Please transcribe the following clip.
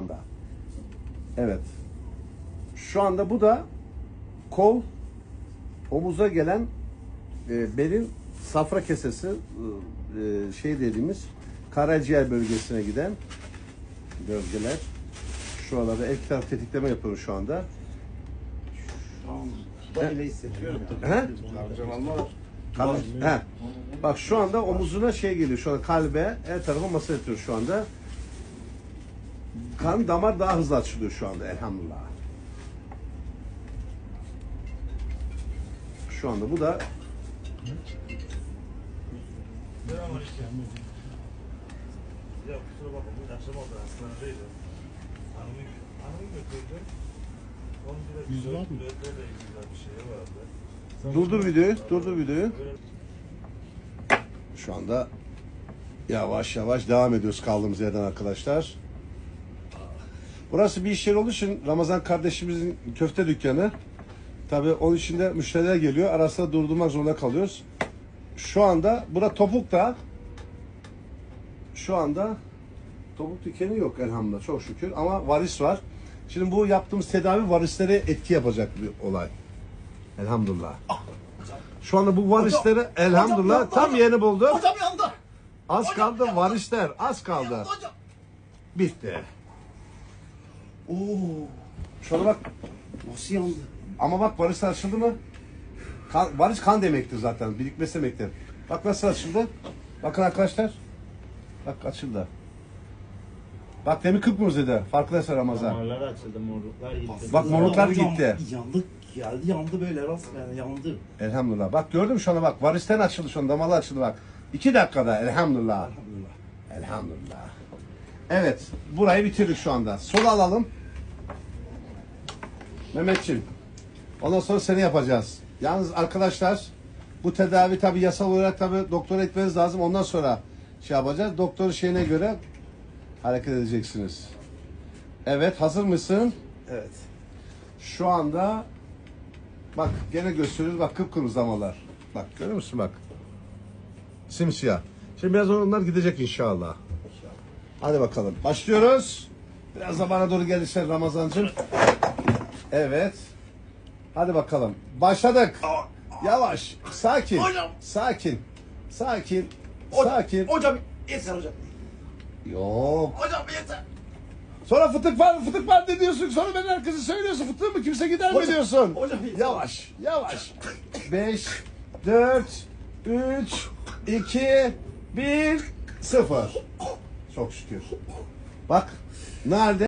anda. Evet. Şu anda bu da kol omuza gelen e, belin safra kesesi e, şey dediğimiz karaciğer bölgesine giden bölgeler. Şuralarda el taraf tetikleme yapıyoruz şu anda. Hissediyorum. He? He. Bak şu anda omuzuna şey geliyor. Şu anda kalbe, el tarafa masa yatıyor şu anda. Kan damar daha hızlı açılıyor şu anda elhamdülillah. Şu anda bu da Ya kusura bakma bugün akşam durdur videoyu, durdur videoyu. Şu anda yavaş yavaş devam ediyoruz kaldığımız yerden arkadaşlar. Burası bir iş yeri olduğu için Ramazan kardeşimizin köfte dükkanı. Tabii onun içinde müşteriler geliyor. Arasında durdurmak zorunda kalıyoruz. Şu anda bura Topuk'ta. Şu anda topuk dükkanı yok elhamdülillah çok şükür ama varis var. Şimdi bu yaptığımız tedavi varislere etki yapacak bir olay. Elhamdülillah. Şu anda bu varislere elhamdülillah hocam, tam hocam. yerini buldu. Hocam yandı. Az Hocam, kaldı ya. varisler az kaldı. Yandı hocam. Bitti. Oo. Şuna bak Nasıl yandı? ama bak varis açıldı mı? Kan, varis kan demektir zaten birikmesi demektir. Bak nasıl açıldı? Bakın arkadaşlar. Bak açıldı. Bak demin kıpkırmızıydı. Farkındaysa Ramazan. Damarlar açıldı, morluklar gitti. Bak morluklar Hocam, gitti. Yandı. Geldi yandı böyle rast yani yandı. Elhamdülillah. Bak gördün mü şu anda bak. Varisten açıldı şu an. Damalı açıldı bak. İki dakikada elhamdülillah. Elhamdülillah. Elhamdülillah. Evet. Burayı bitirdik şu anda. Sol alalım. Mehmetçim. Ondan sonra seni yapacağız. Yalnız arkadaşlar bu tedavi tabi yasal olarak tabi doktor etmeniz lazım. Ondan sonra şey yapacağız. Doktorun şeyine göre hareket edeceksiniz. Evet hazır mısın? Evet. Şu anda bak gene gösteriyoruz bak kıpkırmızı damalar. Bak görüyor musun bak. Simsiyah. Şimdi biraz onlar gidecek inşallah. Hadi bakalım. Başlıyoruz. Biraz da bana doğru gelirsen Ramazancığım. Evet. Hadi bakalım. Başladık. Yavaş. Sakin. Hocam. Sakin. Sakin. Hocam, Sakin. Hocam yeter hocam. Yok. Hocam yeter. Sonra fıtık var mı fıtık var ne diyorsun? Sonra ben herkese söylüyorsun fıtık mı kimse gider mi Hocam, diyorsun? hocam, yeter. Yavaş yavaş. 5, 4, 3, 2, 1, 0. Çok şükür. Bak nerede?